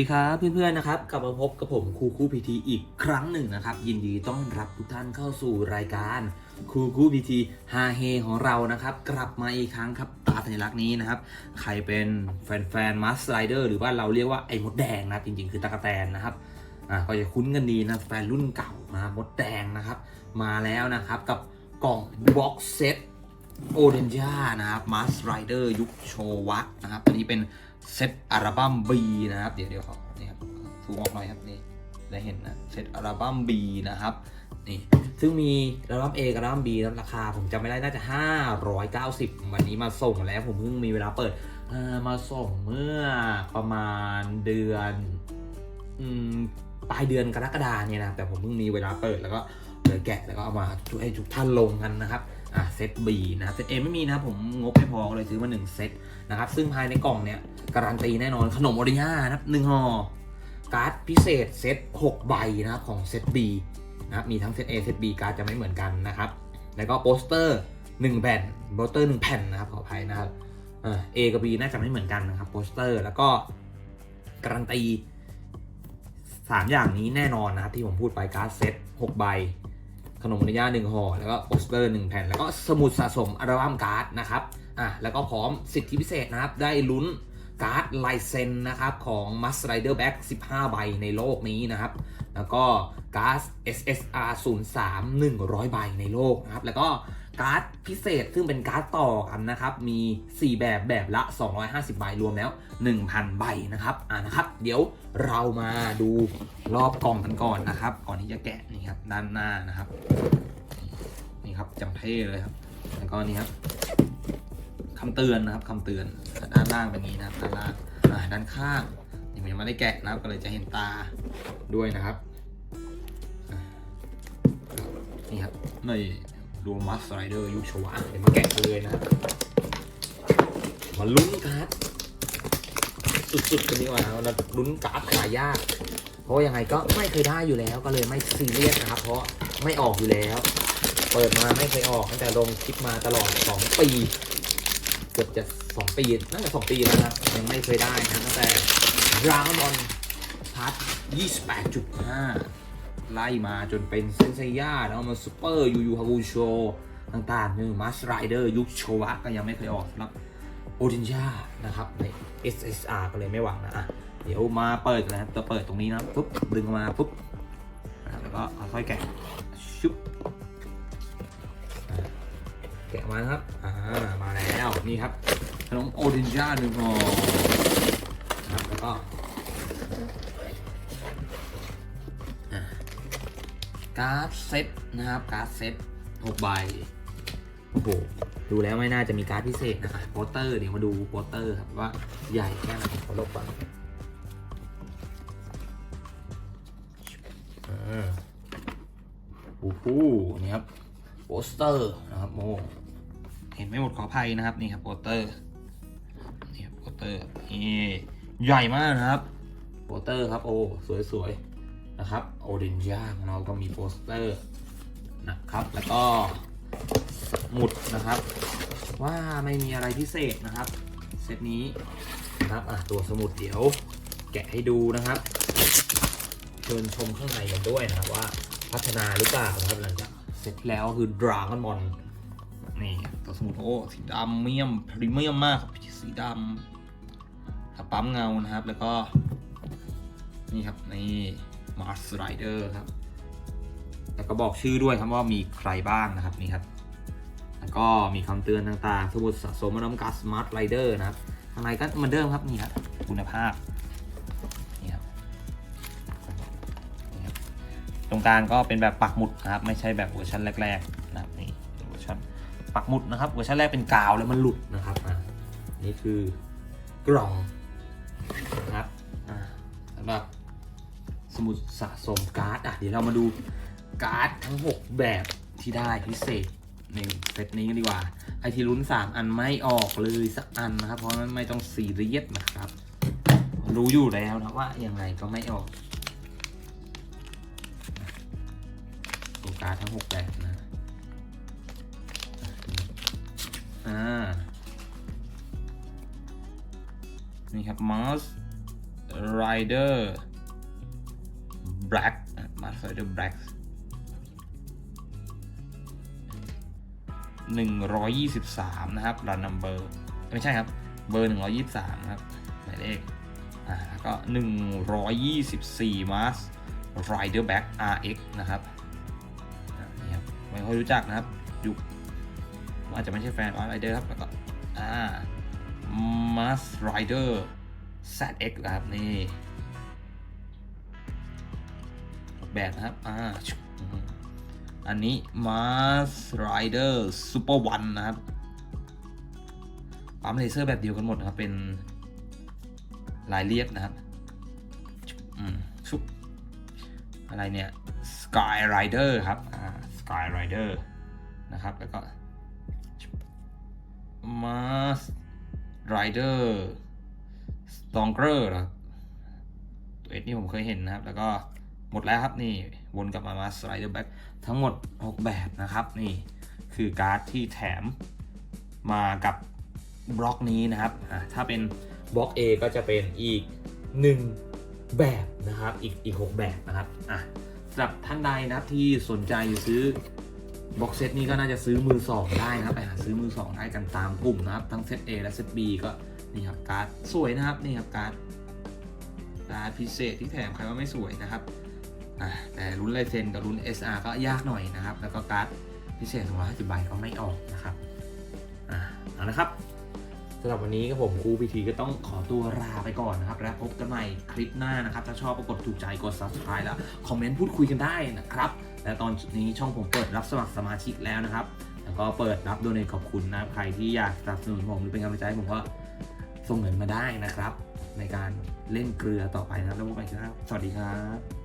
ดีครับเพื่อนๆนะครับกลับมาพบกับผมครูคูพีทีอีกครั้งหนึ่งนะครับ ยินดีต้อนรับทุกท่านเข้าสู่รายการครูคูพีทีฮาเฮของเรานะครับ กลับมาอีกครั้งครับตาสัญลักษณ์นี้นะครับ ใครเป็นแฟนๆมัสไ i เดอร์หรือว่าเราเรียกว่าไอ้มดแดงนะจริงๆ คือตะกะแตนนะครับอ่าก็จะคุ้นกันดีนะแฟนรุ่นเก่ามามดแดงนะครับ มาแล้วนะครับกับกล่องบ็อกเซตโอเดนจานะครับมาสไรเดอร์ยุคโชวะนะครับอันนี้เป็น เซตอัลบั้ม B นะครับ เดี๋ยวเดี๋ยวขอนี่ครับซูมออกหน่อยครับนี่ได้เห็นนะเซตอัลบั้ม B นะครับนี่ซึ่งมีอัลบั้ม A กับอัลบั้ม B แล้วราคาผมจำไม่ได้น่าจะ 590 วันนี้มาส่งแล้วผมเพิ่งมีเวลาเปิดมาส่งเมื่อประมาณเดือนอปลายเดือนกรกฎาเนี่ยนะแต่ผมเพิ่งมีเวลาเปิดแล้วก็เลยแกะแล้วก็เอามาให้ทุกท่านลงกันนะครับอะเซต B นะครับเซต A ไม่มีนะครับผมงบไม่พอเลยซื้อมา1เซตนะครับซึ่งภายในกล่องเนี่ย การันตีแน่นอนขนมโอริยานะครับหนึ่งห่อการ์ดพิเศษเซต6ใบนะครับของเซต B นะครับมีทั้งเซต A เซต B การ์ดจะไม่เหมือนกันนะครับ แล้วก็โปสเตอร์1แผ่นโปสเตอร์1แผ่นนะครับขออภัยนะครับเอา A กับ B น่าจะไม่เหมือนกันนะครับโปสเตอร์แล้วก็การันตีสามอย่างนี้แน่นอนนะครับที่ผมพูดไปการ์ดเซต6ใบขนมอนุญาตหนึ่งห่อแล้วก็โปสเตอร์หนึ่งแผ่น แล้วก็สมุดสะสมอัลบั้มการ์ดนะครับอะแล้วก็พร้อมสิทธิพิเศษนะครับได้ลุ้น การ์ดลายเซ็นนะครับของ m u s t Rider Back 15 ใบในโลกนี้นะครับ แล้วก็การ์ด SSR 03 100 ใบในโลกนะครับ แล้วก็การ์ดพิเศษซึ่งเป็นการ์ดต่อกันนะครับ มี 4 แบบแบบละ 250 ใบรวมแล้ว 1,000 ใบนะครับ อ่านะครับ เดี๋ยวเรามาดูรอบกล่องกันก่อนนะครับ ก่อนที่จะแกะนี่ครับด้านหน้านะครับ นี่ครับจำเท่เลยครับ แล้วก็นี่ครับคำเตือนนะครับคำเตือน ล่างเป็นอย่างนี้นะด้านล่างด้านข้างนี่ผมยังไม่ได้แกะนะครับก็เลยจะเห็นตาด้วยนะครับนี่ครับในรูมัสไรเดอร์ยุคชวาเดี๋ยวมาแกะกันเลยนะมาลุ้นการ์ดสุดๆกันดีกว่าเราลุ้นการ์ดขายยาก เพราะยังไงก็ไม่เคยได้อยู่แล้วก็เลยไม่ซีเรียสนะครับ เพราะไม่ออกอยู่แล้ว เปิดมาไม่เคยออกตั้งแต่ลงคลิปมาตลอด 2 ปี เกือบจะ2ปีน่าจะ2ปีแล้วนะยังไม่เคยได้นะตั้งแต่ Dragon Ball Part 28.5ไล่มาจนเป็นเซนเซย่าแล้วมาซูเปอร์ยูยูฮากุโชต่างๆนี่มาสไรเดอร์ยุคโชวะก็ยังไม่เคยออกสำหรับโอดินยานะครับใน SSR ก็เลยไม่หวังนะอะเดี๋ยวมาเปิดกันนะจะเปิดตรงนี้นะปุ๊บดึงมาปุ๊บแล้วก็ค่อยแกะชุบแกะมานะครับ นี่ครับขนมโอดินจาหนึ่งห่อนะครับแล้วก็อ่าการ์ดเซตนะครับการ์ดเซตหกใบโอ้โหดูแล้วไม่น่าจะมีการ์ดพิเศษนะครับโปสเตอร์เดี๋ยวมาดูโปสเตอร์ครับว่าใหญ่แค่ไหนขอลบก่อนอ่าโอ้โหนี่ครับโปสเตอร์นะครับโม เห็นไม่หมดขออภัยนะครับนี่ครับโปสเตอร์นี่ครับโปสเตอร์นี่ใหญ่มากนะครับโปสเตอร์ครับโอ้สวยๆนะครับโอเดนย่าของเราก็มีโปสเตอร์นะครับแล้วก็หมุดนะครับ ว่าไม่มีอะไรพิเศษนะครับเซตนี้นะครับอะตัวสมุดเดี๋ยวแกะให้ดูนะครับเชิญชมข้างในกันด้วยนะครับว่าพัฒนาหรือเปล่านะครับหลังจากเสร็จแล้วคือดราก้อนบอล นี่ตัวสมุดโอ้สีดำเมียมพรีเมียมมากครับสีดำครับปั๊มเงานะครับ แล้วก็ นี่ครับนี่มาร์สไรเดอร์ครับ แล้วก็บอกชื่อด้วยครับว่ามีใครบ้างนะครับนี่ครับ แล้วก็มีคำเตือนต่างๆ สมุดสะสมน้ำก๊าซสมาร์ทไรเดอร์นะครับข้างในก็เหมือนเดิมครับนี่ครับคุณภาพนี่ครับนี่ครับตรงกลางก็เป็นแบบปักหมุดนะครับ ไม่ใช่แบบเวอร์ชันแรก ๆ ปักหมุดนะครับเวอร์ชันแรกเป็นกาวแล้วมันหลุดนะครับอ่านี่คือกล่องนะครับอ่าสำหรับสมุดสะสมการ์ดอะเดี๋ยวเรามาดูการ์ดทั้ง 6 แบบที่ได้พิเศษในเซตนี้กันดีกว่าไอที่ลุ้น 3 อันไม่ออกเลยสักอันนะครับ เพราะนั้นไม่ต้องซีเรียสนะครับ รู้อยู่แล้วนะว่ายังไงก็ไม่ออกตัวการ์ดทั้ง 6 แบบนะ อ่า นี่ครับมอส Rider Black Mars Rider Black 123 นะครับ run number ไม่ใช่ครับ เบอร์ 123นะครับหมายเลขอ่าแล้วก็ 124 Mars Rider Black RX นะครับนี่ครับไม่ค่อยรู้จักนะครับ อาจจะไม่ใช่แฟนออนไรเดอร์ครับแล้วก็อ่า Mask Rider ZX นะครับนี่ออกแบบนะครับ อ่า อันนี้ Mask Rider Super One นะครับ ปั๊มเลเซอร์แบบเดียวกันหมดนะครับ เป็นลายเรียบนะครับชุบอืมชุบอะไรเนี่ย Sky Rider ครับ อ่า Sky Rider นะครับ แล้วก็ Mars Rider Stronger นะตัวเอสนี่ผมเคยเห็นนะครับ แล้วก็หมดแล้วครับนี่ วนกลับมา Mars Rider Back ทั้งหมด 6 แบบนะครับ นี่คือการ์ดที่แถมมากับบล็อกนี้นะครับ ถ้าเป็นบล็อก A ก็จะเป็นอีก 1 แบบนะครับ อีกอีก 6 แบบนะครับ อะสำหรับท่านใดนะครับที่สนใจซื้อ บ็อกเซตนี้ก็น่าจะซื้อมือสองได้นะครับไปหาซื้อมือสองได้กันตามกลุ่มนะครับ ทั้งเซต A และเซต B ก็นี่ครับการ์ดสวยนะครับนี่ครับการ์ดการ์ดพิเศษที่แถมใครว่าไม่สวยนะครับแต่ลุ้นลายเซ็นกับลุ้น SR ก็ยากหน่อยนะครับ แล้วก็การ์ดพิเศษ250ใบก็ไม่ออกนะครับอ่าเอาละครับสำหรับวันนี้ก็ผมครูพีทีก็ต้องขอตัวลาไปก่อนนะครับ แล้วพบกันใหม่คลิปหน้านะครับ ถ้าชอบก็กดถูกใจกด subscribe แล้ว คอมเมนต์พูดคุยกันได้นะครับ และตอนนี้ช่องผมเปิดรับสมัครสมาชิกแล้วนะครับ แล้วก็เปิดรับโดเนทขอบคุณนะใครที่อยากสนับสนุนผมหรือเป็นกำลังใจให้ผมก็ส่งเงินมาได้นะครับ ในการเล่นเกลือต่อไปนะครับแล้วพบกันครับ สวัสดีครับ